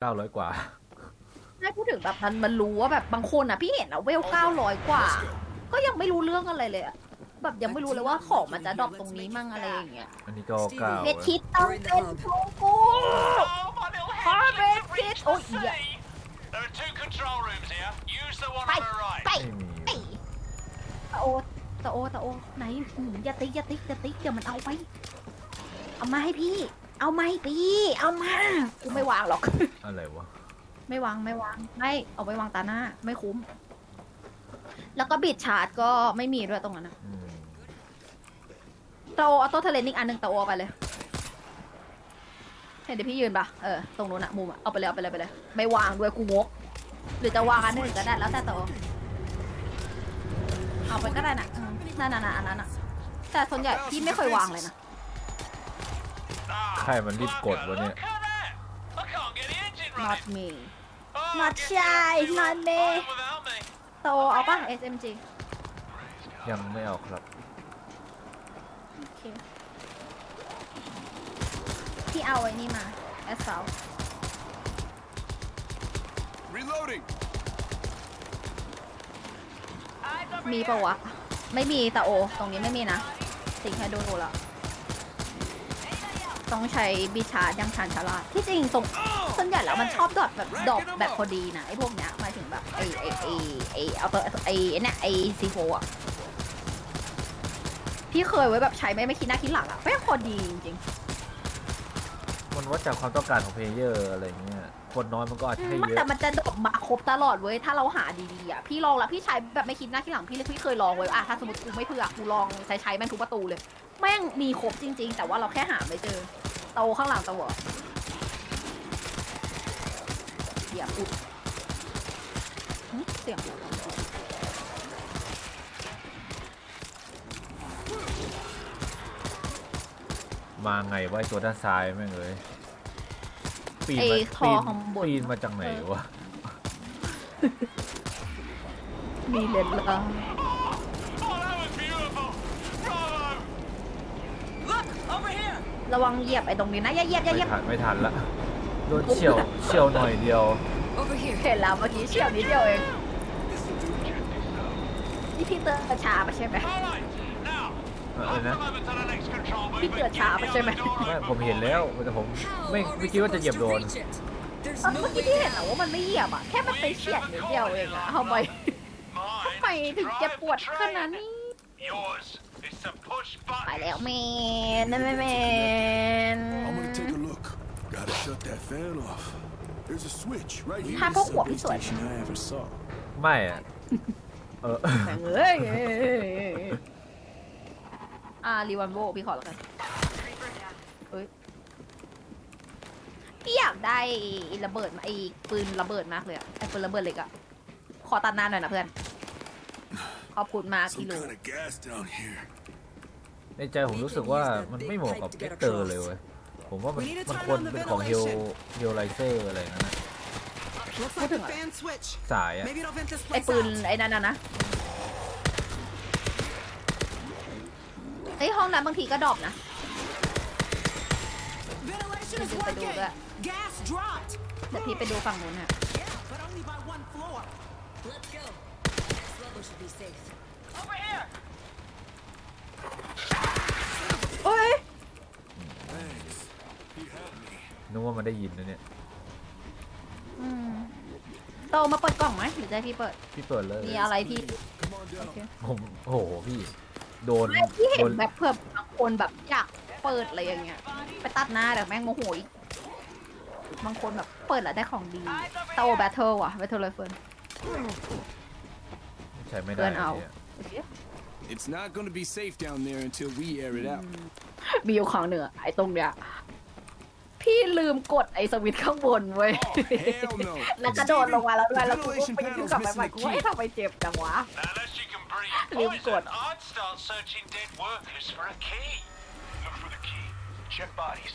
เก้าร้อยกว่า ไม่พูดถึงแบบมันมันรู้ว่าแบบบางคนอะพี่เห็นอะเวลเก้าร้อยกว่า ก็ยังไม่รู้เรื่องอะไรเลยอะแบบยังไม่รู้เลยว่าของมันจะดรอปตรงนี้มั่งอะไรอย่างเงี้ยอันนี้ก็เก้าเมทิตต้องเป็นของกู Oh, my little Hi, head Red is Kit. reached the Oh, yeah. sea. There are two control rooms here. Use the one ไป on the right. ไปไม่มีไปตะโอตะโอตะโอไหนหืมอย่าติ๊กอย่าติ๊กอย่าติ๊กเดี๋ยวมันเอาไป เอามาให้พี่ เอามาให้พี่เอามากูไม่วางหรอก อะไรวะ ไม่วางไม่วางไม่เอาไว้วางตาหน้า ไม่คุ้ม แล้วก็บิดชาร์จก็ไม่มีด้วยตรงนั้นนะอืมตะโอเอาโต้เทเลนอีกอันหนึ่งตะโอเอาไปเลย เห็นเดี๋ยวพี่ยืนปะเออตรงนู้นอะมุมอะเอาไปเลยเอาไปเลยไปเลย ไม่วางด้วยกูงก หรือจะวางอันหนึ่งก็ได้แล้วแต่ตะโอเอาไปก็ได้นะอืมนั่นน่ะน่ะอันนั้นอะแต่ส่วนใหญ่พี่ไม่เคยวางเลยนะ Ah, ใครมันรีบกดวะเนี่ย look at that. I can't get the engine not running. me Oh, not I guess shy, you're not me. fine without me. ตะโอเอาปะ SMG ยังไม่เอาครับ โอเคพี่เอาไอ้นี่มา S เ Reloading. มีปะวะ ไม่มีแต่โอ ตรงนี้ไม่มีนะ สิงให้ดูดูแล้ว ต้องใช้บิชาร์ดยังชานชาลาดที่จริงตรงส่วนใหญ่แล้วมันชอบดอทแบบดอกแบบพอดีนะไอ้พวกเนี้ยหมายถึงแบบไอ้ไอ้ไอ้ไอ้เอาตัวไอ้ไอ้เนี่ยไอ้ซีโฟอะพี่เคยไว้แบบใช้ไม่ไม่คิดหน้าคิดหลังอะไม่งพอดีจริงมันวัดจากความต้องการของเพลเยอร์อะไรเงี้ย คนน้อยมันก็อาจจะให้ๆมันเยแต่อะมันจะดอกมาครบตลอดเว้ยถ้าเราหาดีๆอะพี่ลองแล้วพี่ใช้แบบไม่คิดหน้าคิดหลังพี่เลยพี่เคยลองเว้ยอะถ้าสมมติกูไม่เผื่อกูลองใช้ใช้แม่งทุกประตูเลย แม่งมีครบจริง ๆ แต่ว่าเราแค่หาไม่เจอโตข้างหลังตัวเดี๋ยวอุดหึเสียงมาไงวะไอ้ตัวด้านซ้ายแม่งเลยปีนไอ้มาท่อปีนข้างบน ปีนมาจากไหนวะ มีเลนส์ละ Oh, that was beautiful. Bravo. Look, over here! ระวังเหยียบไอ้ตรงนี้นะอย่าเหยียบอย่าเหยีไม่ยบทันไม่ทันละโดนเฉียวเฉียวหน่อยเดียว Over here. เห็นแล้วเมื่อกี้เฉียวนิดเดียวเองนี่พี่เตือนช้าไปใช่ไหม All right. Now, อะไร I'll นะ come over to the next control room พี่ and เตือน keep ช้า the ไปใช่ไหม other door ไม่ open ผมเห็นแล้วแต่ผม How ไม่ are ไม่ we คิดว่าจะเหยียบ supposed โด to น reach it? There's เออ no เมื่อกี้ที่ way. เห็นอะว่ามันไม่เหยียบอะแค่มันไปเฉียดนิดเดียวเองอะทำไม Mine ทำไม is ถึง drive เจ็บ the ปวดข train. นาดนี้ Yours is to push ไป buttons. แล้วแมนนะแมนแมน I'm gonna take a look. Gotta shut that fan off. There's a switch right here. ถ้าพวกหัวพี่สวย Station I ever saw. ไม่อะเออแม่งเอ้ยอ่ารีวันโวพี่ขอแล้วกัน เอ้ยพี่อยากได้ไอ้ระเบิดมาไอ้ปืนระเบิดมากเลยอะไอ้ปืนระเบิดเหล็กอะขอตัดหน้าหน่อยนะเพื่อน ขอบคุณมาก Some พี่ลู kind of gas down here. ในใจผมรู้สึกว่ามันไม่เหมาะกับเวกเตอร์เลยเว้ยผมว่ามันมันควรเป็นของเฮลเฮลไลเซอร์อะไรอย่างนั้นนะ Looks like the fan switch. สายอะ Maybe it'll vent this ไอ้ place ปืน out. ไอ้นั่นน่ะนะไอ้ยห้องนั้นบางทีก็ดรอปนะ Ventilation is Maybe if I do working. that. Gas dropped. เดี๋ยวพี่ไปดูฝั่งนู้นฮะ โอ้ย Thanks. He helped me. นึกว่ามันได้ยินนะเนี่ย อืมโตมาเปิดกล่องไหมหรือจะให้พี่เปิด พี่เปิดเลย มีอะไรที่ Come on down. ผมโอ้โหพี่ โดนไม่ที่เห็โดนนแบบเผื่อบางคนแบบอยากเปิดอะไรอย่างเงี้ย ไปตัดหน้าแต่แม่งโมโหอีก บางคนแบบเปิดแล้วได้ของดีโตแบทเทิลว่ะแบทเทิลเลยเฟิร์น ใช้ไม่ได้เพื่อนเอา เนี่ย It's not gonna be safe down there until we air it out. มีอยู่ของเหนือไอ้ตรงเนี้ยพี่ลืมกดไอ้สวิตช์ข้างบนเว้ย Hell no. แล้วกระโดดลงมาแล้วด้วย The แล้วกูก็ ventilation ไปยืน panel's กลับไป missing ใหม่ the กูว่า key. เอ๊ะทำไมเจ็บจังวะ Unless you can breathe Liam poison, Gord. I'd start searching dead workers for a key. Look for the key. Check bodies.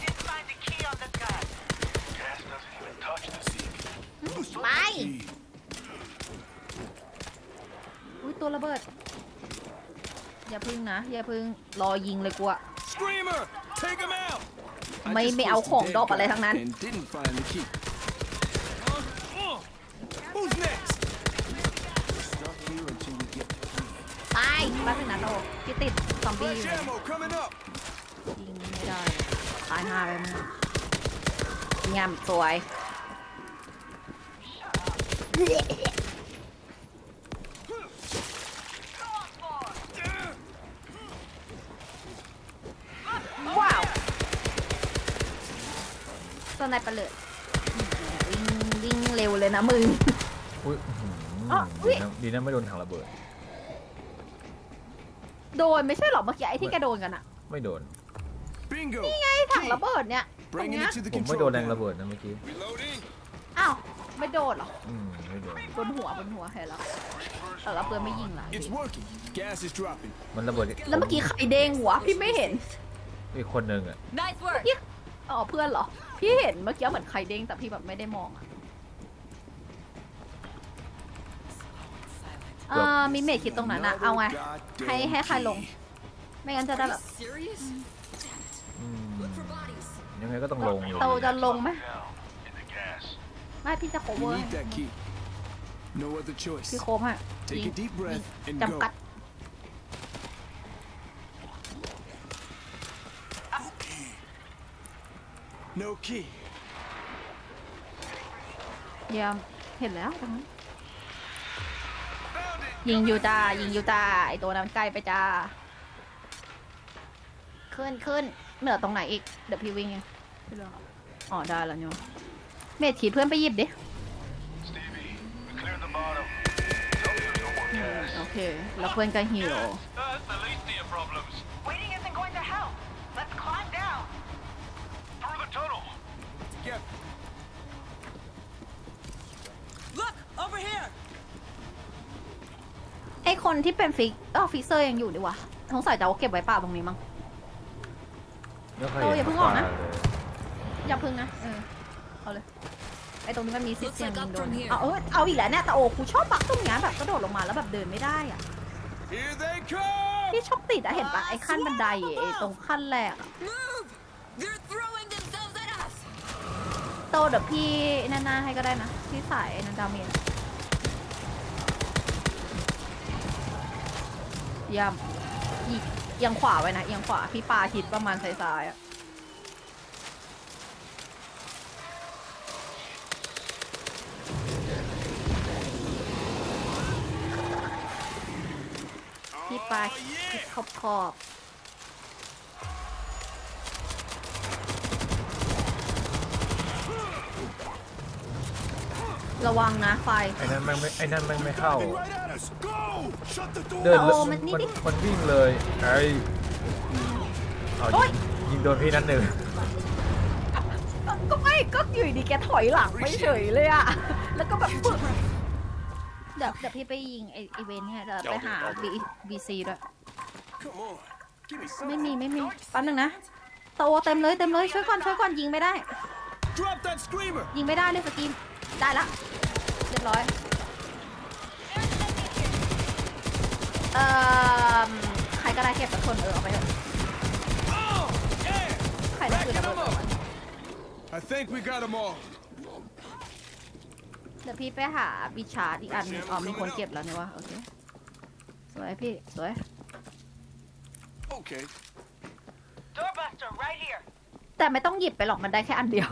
Didn't ไป Key. อุ้ยตัวระเบิด อย่าพึ่งนะ อย่าพึ่งรอยิงเลยกูอะ Screamer! Take him out! I ไม่ just ไม่เอา placed ของ dead ดรอป guy อะไรทั้งนั้น And didn't find the key. Who's next? Stuck here until we get the key. ตายแป๊บนึงนะโตพี่ติดซอมบี้อยู่ Fresh ammo coming up. ยิงไม่ได้ ตายห้าไปมึงงามสวย ว้าวสไนเปอร์เลยวิ่งวิ่งเร็วเลยนะมึง อุ้ยอื้อหืออ๋ออุ๊ดียนะดีนะไม่โดนถังระเบิด โดนไม่ใช่หรอเมื่อกี้ไอ้ที่แกโดนกันอะไม่โดน Bingo. ไอ้ถังระเบิดเนี่ยตรง Bringing เนี้ย it to the ผมไม่ control โดนแรง panel. ระเบิดนะเมื่อกี้ Reloading. อ้าวไม่โดนเหรออืมไม่โดนบนหัวบนหัวเห็นแล้วแต่ละเปืนไม่ยิงล่ะ It's working. Gas is dropping. มันระเบิดแล้วเมื่อกี้ใครเด้งหัวพี่ไม่เห็นอีกคนหนึ่งอะ Nice work. อ๋อเพื่อนเหรอ พี่เห็นเมื่อกี้เหมือนใครเด้งแต่พี่แบบไม่ได้มองอะเอ่อมีเมจคิดตรงนั้นอะเอาไง Goddamn ให้ให้ใครลง key. ไม่งั้นจะได้ Are แบ you บ serious? อืม Look for bodies. ยังไงก็ต้องลงอยู่โตจะลงไหม Down in the gas. ไม่พี่จะโคเว We อร์ need that key. No other choice. พี่โคมให้ Take a deep breath and จำกัด go. No key. เยี่ยมเห็นแล้วตรงนั้นยิงอยู่จ้ายิงอยู่จ้าไอตัวนั้นใกล้ไปจ้าขึ้นขึ้นเหนือตรงไหนอีกเดี๋ยวพี่วิ่งเองพี่รออ๋อได้แล้วเนี่ย เมดขีดเพื่อนไปหยิบดิ Stevie, we cleared the bottom. Tell me there's no more gas. โอเค แล้วเพื่อนก็หิว That's the least of your problems. Waiting isn't going to help. Let's climb down. Through the tunnel. Get. Look, over here. ไอคนที่เป็นฟิกเออฟิกเซอร์ยังอยู่ดีวะสงสัยจะเอาเก็บไว้เปล่าตรงนี้มั้งแล้วใครโอ้อย่าเพิ่งออกนะปลาเลยอย่าพึ่งนะเออ เอาเลยไอตรงนี้มันมีสิทธิ์ Looks เสี่ยง like ยิ up งโดน from here. เอาเออเอาอีกแล้วเนี่ยแต่โอ้กูชอบปักตรงเนี้ยแบบกระโดดลงมาแล้วแบบเดินไม่ได้อะ Here they come. พี่ชอบติดอะเห็นปะไอขั้นบันไดอะไอตรงขั้นแรกอะ Move! They're throwing themselves at us. โตเดี๋ยวพี่นั่นหน้าให้ก็ได้นะพี่สายไอ้นันดาเมนเยี่ยมอีกเอียงขวาไว้นะเอียงขวาพี่ปาทิศประมาณซ้ายๆอะ พี่ปาทิศขอบขอบๆระวังนะไฟ ไอ้นั่นแม่งไม่ไอ้นั่นแม่งไม่เข้า Coming right at us. Go. Shut the door. เดินโอ้แล้วมันนี่มันดิ มันวิ่งเลยไอ้เอาโอ๊ยิยงยิงโดนพี่นัดหนึ่งก็ไม่ก็อยู่ดีแกถอยหลังไปเฉยเลยอะแล้วก็แบบปึ๊บเดี๋ยวเดี๋ยวพี่ไปยิงไอไอเวนเนี่ยเดี๋ยวไปหาบีบีซีด้วย Come on. Give me ไม่ some. มีไม่มีแป๊บนึงนะโตเต็มเลยเต็มเลยช่วยก่อนช่วยก่อนยิงไม่ได้ Drop that screamer. ยิงไม่ได้เลยสกินได้ละเรียบร้อยเอ่อใครก็ได้เก็บสักคนเออเอาไปเถอะ Oh, yeah. ใครได้คือระเบิดเอาไว้ I think we got them all. เดี๋ยวพี่ไปหาบิชาร์ดอีกอันหนึงอ๋อมีคนเก็บแล้วเนี่ยวะโอเคสวยพี่สวย Okay. Doorbuster, right here. แต่ไม่ต้องหยิบไปหรอกมันได้แค่อันเดียว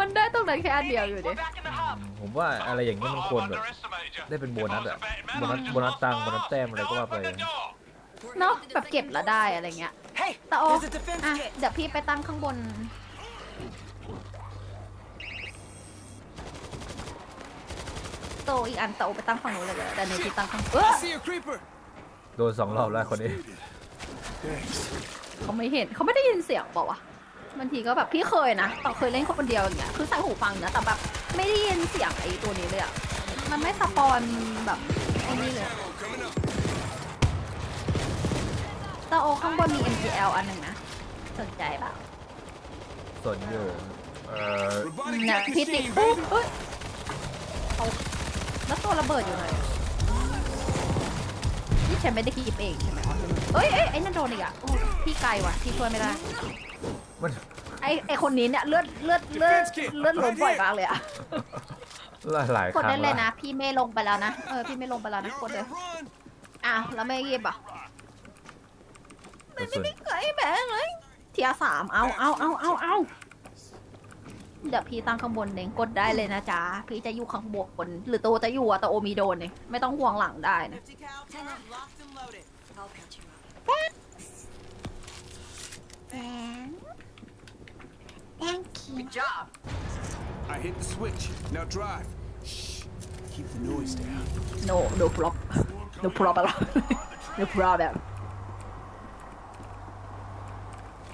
มันได้ตรงนั้นแค่อันเดียวอยู่ดิ We're back in the hub. ผมว่าอะไรอย่างนี้มันควรแบบ underestimated you. ได้เป็นโบนัสอะ If I was a betting man, โบนัส I'd just โบนัส lock ตังค์ them โบนัส all แต้ม up. อะไรก็ว่าไป Now open the door. We're เนาะ headed to แบ the บเก็บ second แล้ว floor. ได้อะไรเงี้ย Hey, แต่โอ there's a defense อะ kit. เดี๋ยวพี่ไปตั้งข้างบน โต อีกอันโตไปตั้งฝั่งนู้นเลยก็ได้แต่ในที่ตั้งข้างเออ I see a creeper. โดนสองรอบแล้วคนนี้ Thanks. เขาไม่เห็นเขาไม่ได้ยินเสียงบอกว่าวะบางทีก็แบบพี่เคยนะตอนเคยเล่นคนเดียวอย่างเงี้ยคือใส่หูฟังนะแต่แบบไม่ได้ยินเสียงไอ้ตัวนี้เลยอะมันไม่สปอนแบบไอ้นี่เลย Ammo coming up. แต่โอข้างบนมี MGL อันหนึ่งนะ สนใจเปล่าส่วนอยู่เอ่อ Robotic เนี่ย cat พี่ติด machine, เอ้ย baby. เอ้ยเอา แล้วตัวระเบิดอยู่ไหนพี่ฉันไม่ได้คีบเองใช่ไหมอ๋อเอ้ยเอ้ยไอ้นั่นโดนอีกอะโอ้พี่ไกลว่ะพี่ช่วยไม่ได้ มันไอ้ไอ้คนนี้เนี่ยเลือดเลือดเลือดเลือดลมบ่อยมากเลยอะหลายหลายกคดรั้ได้งเลยละนะ พี่ไม่ลงไปแล้วนะ เออพี่ไม่ลงไปแล้วนะกดเลย Run! อ้าวแล้วไม่ยีบอะกระสุนเฮ้ยแบงเลยเทียร์สามเอาเอาเอาเอาเอา เดี๋ยวพี่ตั้งข้างบนเองกดได้เลยนะจ๊ะ พี่จะอยู่ข้างบนหรือตัวจะอยู่อะแต่โอมีโดนเองไม่ต้องห่วงหลังได้นะ Empty cow turret locked and loaded. I'll patch you up. thank you Good job. I hit the switch. Now drive. Shh. Keep the noise down. no no problem no problem no problem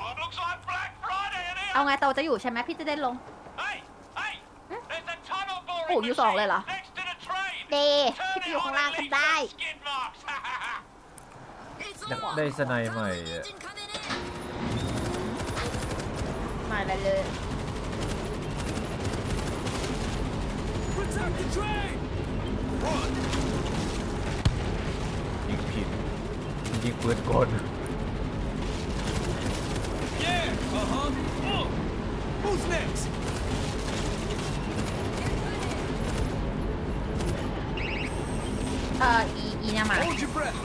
Oh, looks like Black Friday in เอา here. ไงโตจะอยู่ใช่ไหมพี่จะได้ลง Hey, hey, there's a tunnel boring โอ้อยู่สองเลยเหรอ next to the train. เด Turn พี่ it ไปอยู่ on ข้างล่าง and กัน leave ได้ some skid marks. It's อยาก on. ได้สไนใหม่อะ Engine coming in. มาเลยเลย Protect the train! Run! ยิงผิดยิงปืนกล Yeah! Uh-huh. Oh. Who's next? อออีอีเนี่ยมา Hold your breath.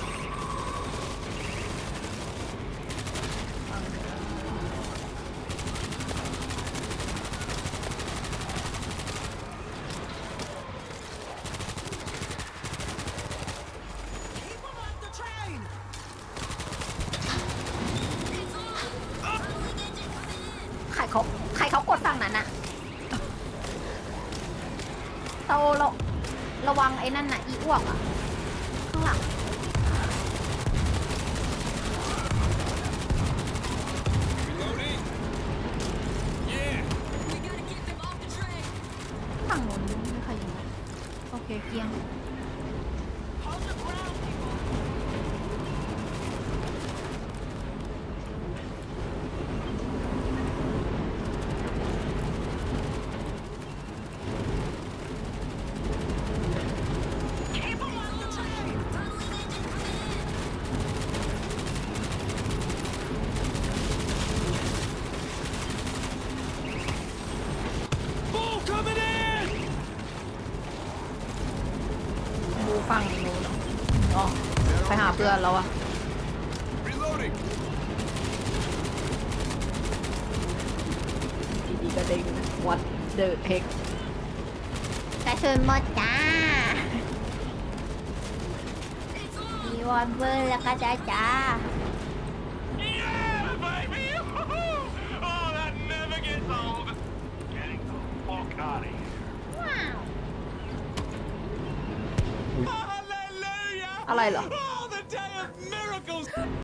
ใครเขาใครเขากดฝั่งนั้นอะโตเราระวังไอ้นั่นน่ะอีอ้วกอะ ข้ เพื่อนแล้วอะ Reloading. ดีๆก็เด้ง what the heck กระสุนหมดจ้า มีวอนเบอร์แล้วก็จ้าจ้า yeah, baby. oh, that never gets old. Getting the fuck out of here. ว้าว Hallelujah. อะไรเหรอ